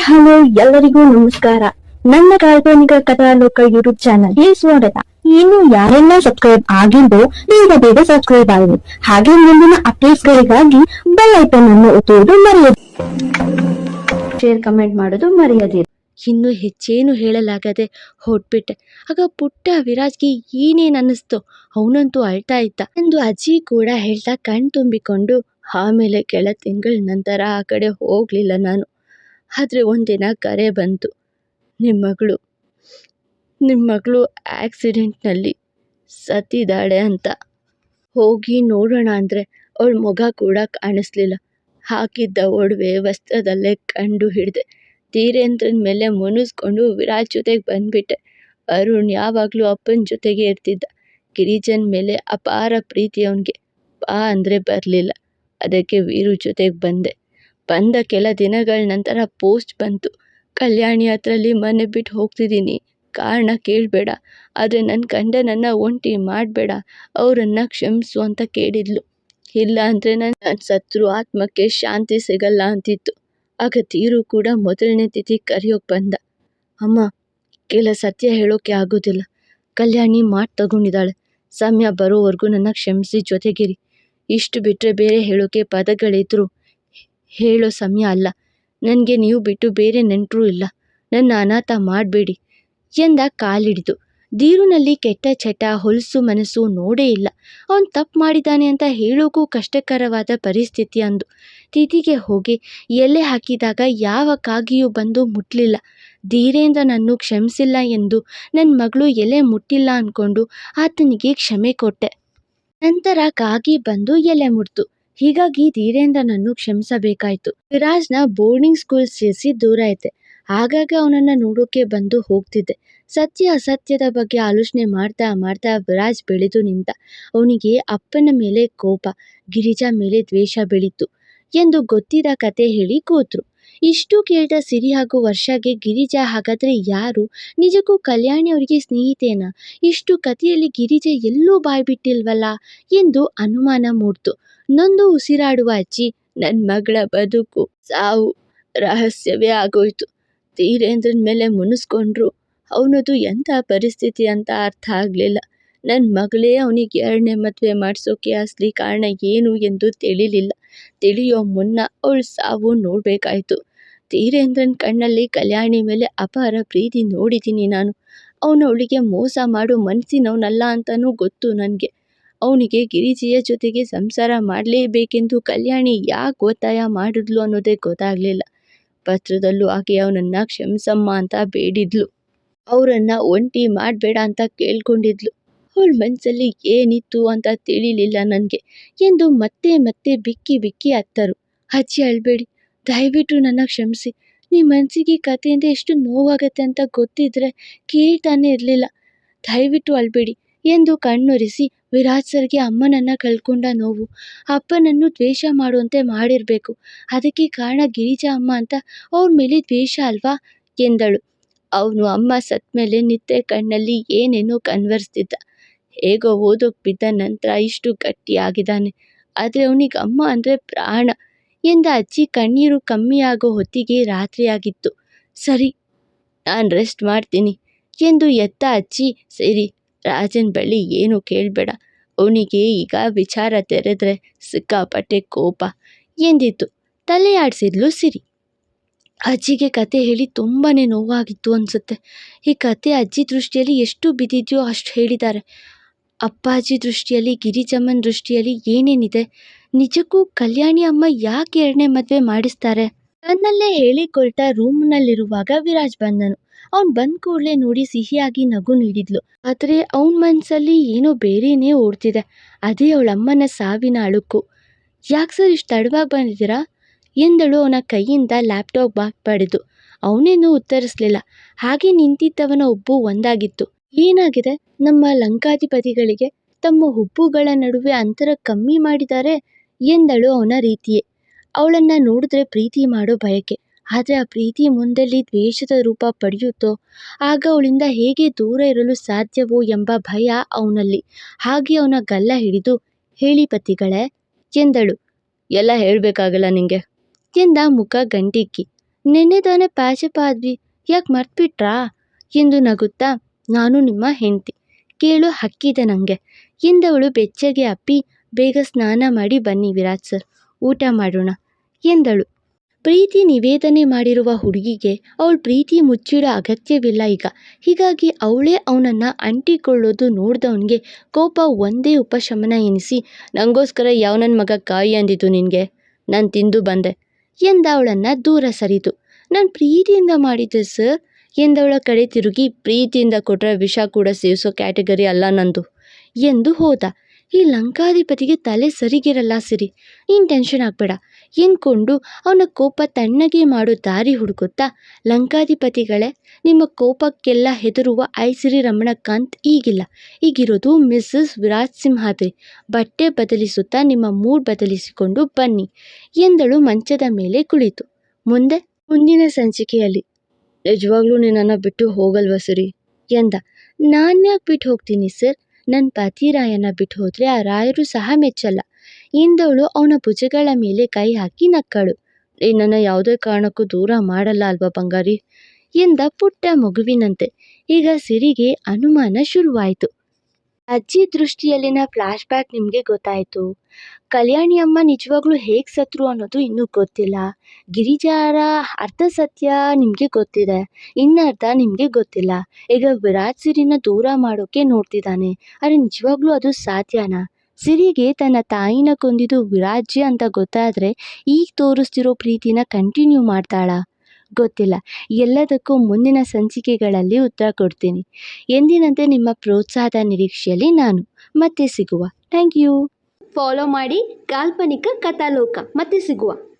Hello, ಎಲ್ಲರಿಗೂ ನಮಸ್ಕಾರ. ನನ್ನ ಕಾಲ್ಪನಿಕ ಕಥಾಲೋಕ ಯೂಟ್ಯೂಬ್ ಚಾನಲ್ಗೆ ಸ್ವಾಗತ. ಇನ್ನು ಯಾರೆಲ್ಲ ಸಬ್ಸ್ಕ್ರೈಬ್ ಆಗಿದ್ದೋ ಬೇಗ ಬೇಗ ಸಬ್ಸ್ಕ್ರೈಬ್ ಆಗಿದೆ ಹಾಗೆ ಮುಂದಿನ ಅಪ್ಡೇಟ್ಸ್ ಗಳಿಗಾಗಿ ಬೆಲ್ ಐಟನ್ ಅನ್ನು ಒತ್ತುವುದು ಮರೆಯದು ಶೇರ್ ಕಮೆಂಟ್ ಮಾಡೋದು ಮರೆಯದಿರಿ ಇನ್ನು ಹೆಚ್ಚೇನು ಹೇಳಲಾಗದೆ ಹೊಟ್ಬಿಟ್ಟೆ ಆಗ ಪುಟ್ಟ ವಿರಾಜ್ಗೆ ಏನೇನು ಅನ್ನಿಸ್ತು? ಅವನಂತೂ ಅಳ್ತಾ ಇದ್ದ. ಎಂದು ಅಜ್ಜಿ ಕೂಡ ಹೇಳ್ತಾ ಕಣ್ ತುಂಬಿಕೊಂಡು, ಆಮೇಲೆ ಕೆಲ ತಿಂಗಳ ನಂತರ ಆ ಕಡೆ ಹೋಗಲಿಲ್ಲ ನಾನು. ಆದರೆ ಒಂದಿನ ಕರೆ ಬಂತು. ನಿಮ್ಮ ಮಗಳು ನಿಮ್ಮ ಮಗಳು ಆ್ಯಕ್ಸಿಡೆಂಟ್ನಲ್ಲಿ ಸತ್ತಿದ್ದಾಳೆ ಅಂತ. ಹೋಗಿ ನೋಡೋಣ ಅಂದರೆ ಅವಳ ಮೊಗ ಕೂಡ ಕಾಣಿಸ್ಲಿಲ್ಲ. ಹಾಕಿದ್ದ ಒಡವೆ ವಸ್ತ್ರದಲ್ಲೇ ಕಂಡು ಹಿಡಿದೆ. ಧೀರೇಂದ್ರನ ಮೇಲೆ ಮುನಿಸ್ಕೊಂಡು ವಿರಾಜ್ ಜೊತೆಗೆ ಬಂದ್ಬಿಟ್ಟೆ. ಅರುಣ್ ಯಾವಾಗಲೂ ಅಪ್ಪನ ಜೊತೆಗೆ ಇರ್ತಿದ್ದ. ಗಿರಿಜನ್ ಮೇಲೆ ಅಪಾರ ಪ್ರೀತಿ ಅವನಿಗೆ. ಬಾ ಅಂದರೆ ಬರಲಿಲ್ಲ. ಅದಕ್ಕೆ ವೀರು ಜೊತೆಗೆ ಬಂದೆ. ಬಂದ ಕೆಲ ದಿನಗಳ ನಂತರ ಪೋಸ್ಟ್ ಬಂತು. ಕಲ್ಯಾಣಿ ಹತ್ರಲ್ಲಿ ಮನೆ ಬಿಟ್ಟು ಹೋಗ್ತಿದ್ದೀನಿ. ಕಾರಣ ಕೇಳಬೇಡ. ಆದರೆ ನನ್ನ ಗಂಡನನ್ನು ಒಂಟಿ ಮಾಡಬೇಡ. ಅವರನ್ನು ಕ್ಷಮಿಸು ಅಂತ ಕೇಳಿದ್ಲು. ಇಲ್ಲ ಅಂದರೆ ನನ್ನ ಸತ್ರು ಆತ್ಮಕ್ಕೆ ಶಾಂತಿ ಸಿಗಲ್ಲ ಅಂತಿತ್ತು. ಆಗ ತೀರು ಕೂಡ ಮೊದಲನೇ ತಿಥಿ ಕರೆಯೋಕೆ ಬಂದ. ಅಮ್ಮ, ಕೆಲ ಸತ್ಯ ಹೇಳೋಕೆ ಆಗೋದಿಲ್ಲ. ಕಲ್ಯಾಣಿ ಮಾತು ತಗೊಂಡಿದ್ದಾಳೆ. ಸಮಯ ಬರೋವರೆಗೂ ನನ್ನ ಕ್ಷಮಿಸಿ ಜೊತೆಗಿರಿ. ಇಷ್ಟು ಬಿಟ್ಟರೆ ಬೇರೆ ಹೇಳೋಕೆ ಪದಗಳಿದ್ರು ಹೇಳೋ ಸಮಯ ಅಲ್ಲ. ನನಗೆ ನೀವು ಬಿಟ್ಟು ಬೇರೆ ನೆಂಟರೂ ಇಲ್ಲ. ನನ್ನ ಅನಾಥ ಮಾಡಬೇಡಿ ಎಂದ ಕಾಲಿಡಿದು. ಧೀರುನಲ್ಲಿ ಕೆಟ್ಟ ಚಟ, ಹೊಲಸು ಮನಸ್ಸು ನೋಡೇ ಇಲ್ಲ. ಅವನು ತಪ್ಪು ಮಾಡಿದ್ದಾನೆ ಅಂತ ಹೇಳೋಕ್ಕೂ ಕಷ್ಟಕರವಾದ ಪರಿಸ್ಥಿತಿ ಅಂದು. ತಿಥಿಗೆ ಹೋಗಿ ಎಲೆ ಹಾಕಿದಾಗ ಯಾವ ಕಾಗಿಯೂ ಬಂದು ಮುಟ್ಟಲಿಲ್ಲ ಧೀರೇಂದ್ರನನ್ನು ಕ್ಷಮಿಸಿಲ್ಲ ಎಂದು ನನ್ನ ಮಗಳು ಎಲೆ ಮುಟ್ಟಿಲ್ಲ ಅಂದ್ಕೊಂಡು ಆತನಿಗೆ ಕ್ಷಮೆ ಕೊಟ್ಟೆ. ನಂತರ ಕಾಗಿ ಬಂದು ಎಲೆ ಮುಟ್ತು. ಹೀಗಾಗಿ ಧೀರೇಂದ್ರನನ್ನು ಕ್ಷಮಿಸಬೇಕಾಯ್ತು. ವಿರಾಜ್ನ ಬೋರ್ಡಿಂಗ್ ಸ್ಕೂಲ್ ಸೇರಿಸಿ ದೂರ ಐತೆ ಆಗಾಗ ಅವನನ್ನು ನೋಡೋಕೆ ಬಂದು ಹೋಗ್ತಿದ್ದೆ. ಸತ್ಯ ಅಸತ್ಯದ ಬಗ್ಗೆ ಆಲೋಚನೆ ಮಾಡ್ತಾ ಮಾಡ್ತಾ ವಿರಾಜ್ ಬೆಳೆದು ನಿಂತ, ಅವನಿಗೆ ಅಪ್ಪನ ಮೇಲೆ ಕೋಪ, ಗಿರಿಜಾ ಮೇಲೆ ದ್ವೇಷ ಬೆಳೀತು ಎಂದು ಗೊತ್ತಿದ ಕತೆ ಹೇಳಿ ಕೂತ್ರು. ಇಷ್ಟು ಕೇಳಿದ ಸಿರಿ ಹಾಗೂ ವರ್ಷಾಗೆ ಗಿರಿಜಾ ಹಾಗಾದರೆ ಯಾರು? ನಿಜಕ್ಕೂ ಕಲ್ಯಾಣಿ ಅವರಿಗೆ ಸ್ನೇಹಿತೇನಾ? ಇಷ್ಟು ಕಥೆಯಲ್ಲಿ ಗಿರಿಜಾ ಎಲ್ಲೂ ಬಾಯ್ಬಿಟ್ಟಿಲ್ವಲ್ಲ ಎಂದು ಅನುಮಾನ ಮೂಡ್ತು. ನೊಂದು ಉಸಿರಾಡುವ ಅಜ್ಜಿ ನನ್ನ ಮಗಳ ಬದುಕು ಸಾವು, ರಹಸ್ಯವೇ ಆಗೋಯ್ತು. ಧೀರೇಂದ್ರನ ಮೇಲೆ ಮುನಿಸ್ಕೊಂಡ್ರು. ಅವನದು ಎಂಥ ಪರಿಸ್ಥಿತಿ ಅಂತ ಅರ್ಥ ಆಗಲಿಲ್ಲ. ನನ್ನ ಮಗಳೇ ಅವನಿಗೆ ಎರಡನೇ ಮದುವೆ ಮಾಡಿಸೋಕೆ ಅಸಲಿ ಕಾರಣ ಏನು ಎಂದು ತಿಳಿಲಿಲ್ಲ. ತಿಳಿಯೋ ಮುನ್ನ ಅವಳು ಸಾವು ನೋಡಬೇಕಾಯ್ತು. ಧೀರೇಂದ್ರನ ಕಣ್ಣಲ್ಲಿ ಕಲ್ಯಾಣಿ ಮೇಲೆ ಅಪಾರ ಪ್ರೀತಿ ನೋಡಿದ್ದೀನಿ ನಾನು. ಅವನು ಅವಳಿಗೆ ಮೋಸ ಮಾಡೋ ಮನಸ್ಸಿನವನಲ್ಲ ಅಂತಲೂ ಗೊತ್ತು ನನಗೆ. ಅವನಿಗೆ ಗಿರಿಜಿಯ ಜೊತೆಗೆ ಸಂಸಾರ ಮಾಡಲೇಬೇಕೆಂದು ಕಲ್ಯಾಣಿ ಯಾಕೆ ಒತ್ತಾಯ ಮಾಡಿದ್ಲು ಅನ್ನೋದೇ ಗೊತ್ತಾಗಲಿಲ್ಲ. ಪತ್ರದಲ್ಲೂ ಆಕೆ ಅವನನ್ನು ಕ್ಷಮಿಸಮ್ಮ ಅಂತ ಬೇಡಿದ್ಲು. ಅವರನ್ನು ಒಂಟಿ ಮಾಡಬೇಡ ಅಂತ ಕೇಳ್ಕೊಂಡಿದ್ಲು. ಅವಳ ಮನಸ್ಸಲ್ಲಿ ಏನಿತ್ತು ಅಂತ ತಿಳಿಲಿಲ್ಲ ನನಗೆ. ಎಂದು ಮತ್ತೆ ಮತ್ತೆ ಬಿಕ್ಕಿ ಬಿಕ್ಕಿ ಅತ್ತರು. ಅಜ್ಜಿ ಅಳಬೇಡಿ ದಯವಿಟ್ಟು ನನ್ನ ಕ್ಷಮಿಸಿ. ನಿಮ್ಮ ಮನಸ್ಸಿಗೆ ಕಥೆಯಿಂದ ಎಷ್ಟು ನೋವಾಗತ್ತೆ ಅಂತ ಗೊತ್ತಿದ್ರೆ ಕೇಳ್ತಾನೆ ಇರಲಿಲ್ಲ. ದಯವಿಟ್ಟು ಅಳಬೇಡಿ. ಎಂದು ಕಣ್ಣೊರೆಸಿ ವಿರಾಜ್ ಸರ್ಗೆ ಅಮ್ಮನನ್ನು ಕಳ್ಕೊಂಡ ನೋವು. ಅಪ್ಪನನ್ನು ದ್ವೇಷ ಮಾಡುವಂತೆ ಮಾಡಿರಬೇಕು. ಅದಕ್ಕೆ ಕಾರಣ ಗಿರಿಜಾ ಅಮ್ಮ ಅಂತ ಅವ್ರ ಮೇಲೆ ದ್ವೇಷ ಅಲ್ವಾ? ಎಂದಳು. ಅವನು ಅಮ್ಮ ಸತ್ತ ಮೇಲೆ ನಿತ್ಯ ಕಣ್ಣಲ್ಲಿ ಏನೇನೋ ಕನ್ವರ್ಸ್ತಿದ್ದ ಹೇಗೋ ಓದೋಕ್ಕೆ ಬಿದ್ದ ನಂತರ ಇಷ್ಟು ಗಟ್ಟಿಯಾಗಿದ್ದಾನೆ. ಆದರೆ ಅವನಿಗೆ ಅಮ್ಮ ಅಂದರೆ ಪ್ರಾಣ. ಎಂದ ಅಜ್ಜಿ ಕಣ್ಣೀರು ಕಮ್ಮಿಯಾಗೋ ಹೊತ್ತಿಗೆ ರಾತ್ರಿಯಾಗಿತ್ತು. ಸರಿ, ನಾನು ರೆಸ್ಟ್ ಮಾಡ್ತೀನಿ ಎಂದು ಎತ್ತ ಅಜ್ಜಿ. ಸರಿ, ರಾಜನ ಬಳಿ ಏನು ಕೇಳಬೇಡ. ಅವನಿಗೆ ಈಗ ವಿಚಾರ ತೆರೆದ್ರೆ ಸಿಕ್ಕಾಪಟ್ಟೆ ಕೋಪ ಎಂದಿತ್ತು. ತಲೆಯಾಡಿಸಿದ್ಲು ಸಿರಿ. ಅಜ್ಜಿಗೆ ಕತೆ ಹೇಳಿ ತುಂಬಾ ನೋವಾಗಿತ್ತು ಅನಿಸುತ್ತೆ. ಈ ಕತೆ ಅಜ್ಜಿ ದೃಷ್ಟಿಯಲ್ಲಿ ಎಷ್ಟು ಬಿದ್ದಿದೆಯೋ ಅಷ್ಟು ಹೇಳಿದ್ದಾರೆ. ಅಪ್ಪಾಜಿ ದೃಷ್ಟಿಯಲ್ಲಿ, ಗಿರಿಜಮ್ಮನ ದೃಷ್ಟಿಯಲ್ಲಿ ಏನೇನಿದೆ? ನಿಜಕ್ಕೂ ಕಲ್ಯಾಣಿ ಅಮ್ಮ ಯಾಕೆ ಎರಡನೇ ಮದುವೆ ಮಾಡಿಸ್ತಾರೆ? ನನ್ನಲ್ಲೇ ಹೇಳಿಕೊಳ್ತಾ ರೂಮ್ನಲ್ಲಿರುವಾಗ ವಿರಾಜ್ ಬಂದನು. ಅವ್ನು ಬಂದ ಕೂಡಲೇ ನೋಡಿ ಸಿಹಿಯಾಗಿ ನಗು ನೀಡಿದ್ಲು. ಆದರೆ ಅವನ ಮನಸ್ಸಲ್ಲಿ ಏನೋ ಬೇರೆನೇ ಓಡ್ತಿದೆ. ಅದೇ ಅವಳಮ್ಮನ ಸಾವಿನ ಅಳುಕು. ಯಾಕೆ ಸರ್ ಇಷ್ಟು ತಡವಾಗಿ ಬಂದಿದ್ದೀರಾ? ಎಂದಳು ಅವನ ಕೈಯಿಂದ ಲ್ಯಾಪ್ಟಾಪ್ ಬಾಕ್ ಪಡೆದು. ಅವನೇನು ಉತ್ತರಿಸಲಿಲ್ಲ. ಹಾಗೆ ನಿಂತಿದ್ದವನ ಹುಬ್ಬು ಒಂದಾಗಿತ್ತು. ಏನಾಗಿದೆ? ನಮ್ಮ ಲಂಕಾಧಿಪತಿಗಳಿಗೆ ತಮ್ಮ ಹುಬ್ಬುಗಳ ನಡುವೆ ಅಂತರ ಕಮ್ಮಿ ಮಾಡಿದ್ದಾರೆ. ಎಂದಳು ಅವನ ರೀತಿಯೇ. ಅವಳನ್ನು ನೋಡಿದ್ರೆ ಪ್ರೀತಿ ಮಾಡೋ ಬಯಕೆ. ಆದರೆ ಆ ಪ್ರೀತಿ ಮುಂದಲ್ಲಿ ದ್ವೇಷದ ರೂಪ ಪಡೆಯುತ್ತೋ? ಆಗ ಅವಳಿಂದ ಹೇಗೆ ದೂರ ಇರಲು ಸಾಧ್ಯವೋ ಎಂಬ ಭಯ ಅವನಲ್ಲಿ. ಹಾಗೆ ಅವನ ಗಲ್ಲ ಹಿಡಿದು, ಹೇಳಿ ಪತಿಗಳೇ, ಎಂದಳು. ಎಲ್ಲ ಹೇಳಬೇಕಾಗಲ್ಲ ನಿಂಗೆ, ಎಂದ ಮುಖ ಗಂಟಿಕ್ಕಿ. ನಿನ್ನೆ ತಾನೇ ಪ್ಯಾಚಪ್ ಆದ್ವಿ, ಯಾಕೆ ಮರ್ತ್ಬಿಟ್ರಾ? ಎಂದು ನಗುತ್ತಾ, ನಾನು ನಿಮ್ಮ ಹೆಂಡತಿ, ಕೇಳು ಹಕ್ಕಿದೆ ನನಗೆ ಎಂದವಳು ಬೆಚ್ಚಗೆ ಅಪ್ಪಿ ಬೇಗ ಸ್ನಾನ ಮಾಡಿ ಬನ್ನಿ ವಿರಾಜ್ ಸರ್. ಊಟ ಮಾಡೋಣ, ಎಂದಳು. ಪ್ರೀತಿ ನಿವೇದನೆ ಮಾಡಿರುವ ಹುಡುಗಿಗೆ ಅವಳ ಪ್ರೀತಿ ಮುಚ್ಚಿಡೋ ಅಗತ್ಯವಿಲ್ಲ ಈಗ. ಹೀಗಾಗಿ ಅವಳೇ ಅವನನ್ನು ಅಂಟಿಕೊಳ್ಳೋದು ನೋಡ್ದವನಿಗೆ ಕೋಪ ಒಂದೇ ಉಪಶಮನ ಎನಿಸಿ ನನಗೋಸ್ಕರ ಯಾವ ನನ್ನ ಮಗ ಕಾಯಿ ಅಂದಿದ್ದು ನಿನಗೆ? ನಾನು ತಿಂದು ಬಂದೆ. ಎಂದ ಅವಳನ್ನು ದೂರ ಸರಿತು ನಾನು ಪ್ರೀತಿಯಿಂದ ಮಾಡಿದ್ದೆ ಸರ್. ಎಂದವಳ ಕಡೆ ತಿರುಗಿ, ಪ್ರೀತಿಯಿಂದ ಕೊಟ್ಟರೆ ವಿಷ ಕೂಡ ಸೇವಿಸೋ ಕ್ಯಾಟಗರಿ ಅಲ್ಲ ನಂದು. ಎಂದು ಹೋದ. ಈ ಲಂಕಾಧಿಪತಿಗೆ ತಲೆ ಸರಿಗಿರಲ್ಲ ಸಿರಿ. ನೀನು ಟೆನ್ಷನ್ ಆಗಬೇಡ. ಎಂದ್ಕೊಂಡು ಅವನ ಕೋಪ ತಣ್ಣಗೆ ಮಾಡೋ ದಾರಿ ಹುಡುಕುತ್ತಾ, ಲಂಕಾಧಿಪತಿಗಳೇ, ನಿಮ್ಮ ಕೋಪಕ್ಕೆಲ್ಲ ಹೆದರುವ ಐಸಿರಿ ರಮಣಕಾಂತ್ ಈಗಿಲ್ಲ. ಈಗಿರೋದು ಮಿಸ್ಸಸ್ ವಿರಾಜ್ ಸಿಂಹಾದ್ರಿ ಬಟ್ಟೆ ಬದಲಿಸುತ್ತಾ ನಿಮ್ಮ ಮೂಡ್ ಬದಲಿಸಿಕೊಂಡು ಬನ್ನಿ ಎಂದಳು ಮಂಚದ ಮೇಲೆ ಕುಳಿತು. ಮುಂದೆ? ಮುಂದಿನ ಸಂಚಿಕೆಯಲ್ಲಿ. ನಿಜವಾಗ್ಲೂ ನಿನ್ನನ್ನು ಬಿಟ್ಟು ಹೋಗಲ್ವ ಸರಿ? ಎಂದ. ನಾನು ಯಾಕೆ ಬಿಟ್ಟು ಹೋಗ್ತೀನಿ ಸರ್? ನನ್ನ ಪತಿರಾಯನ ಬಿಟ್ಟು ಹೋದರೆ ಆ ರಾಯರು ಸಹ ಮೆಚ್ಚಲ್ಲ. ಎಂದವಳು ಅವನ ಭುಜಗಳ ಮೇಲೆ ಕೈ ಹಾಕಿ ನಕ್ಕಳು. ನಿನ್ನನ್ನು ಯಾವುದೇ ಕಾರಣಕ್ಕೂ ದೂರ ಮಾಡಲ್ಲ ಅಲ್ವಾ ಬಂಗಾರಿ? ಎಂದ ಪುಟ್ಟ ಮಗುವಿನಂತೆ. ಈಗ ಸಿರಿಗೆ ಅನುಮಾನ ಶುರುವಾಯಿತು. ಅಜ್ಜಿ ದೃಷ್ಟಿಯಲ್ಲಿನ ಫ್ಲಾಶ್ ಬ್ಯಾಕ್ ನಿಮಗೆ ಗೊತ್ತಾಯಿತು. ಕಲ್ಯಾಣಿ ಅಮ್ಮ ನಿಜವಾಗ್ಲೂ ಹೇಗೆ ಸತ್ರು ಅನ್ನೋದು ಇನ್ನೂ ಗೊತ್ತಿಲ್ಲ. ಗಿರಿಜಾರ ಅರ್ಧ ಸತ್ಯ ನಿಮಗೆ ಗೊತ್ತಿದೆ ಇನ್ನರ್ಧ ನಿಮಗೆ ಗೊತ್ತಿಲ್ಲ. ಈಗ ವಿರಾಟ್ ಸಿರಿನ ದೂರ ಮಾಡೋಕೆ ನೋಡ್ತಿದ್ದಾನೆ ಆದರೆ ನಿಜವಾಗ್ಲೂ ಅದು ಸಾಧ್ಯನಾ? ಸಿರಿಗೆ ತನ್ನ ತಾಯಿನ ಕೊಂದಿದ್ದು ವಿರಾಜ್ಯ ಅಂತ ಗೊತ್ತಾದರೆ ಈಗ ತೋರಿಸ್ತಿರೋ ಪ್ರೀತಿನ ಕಂಟಿನ್ಯೂ ಮಾಡ್ತಾಳಾ? ಗೊತ್ತಿಲ್ಲ. ಎಲ್ಲದಕ್ಕೂ ಮುಂದಿನ ಸಂಚಿಕೆಗಳಲ್ಲಿ ಉತ್ತರ ಕೊಡ್ತೀನಿ. ಎಂದಿನಂತೆ ನಿಮ್ಮ ಪ್ರೋತ್ಸಾಹದ ನಿರೀಕ್ಷೆಯಲ್ಲಿ ನಾನು. ಮತ್ತೆ ಸಿಗುವ. Thank you. ಫಾಲೋ ಮಾಡಿ ಕಾಲ್ಪನಿಕ ಕಥಾಲೋಕ. ಮತ್ತೆ ಸಿಗುವ.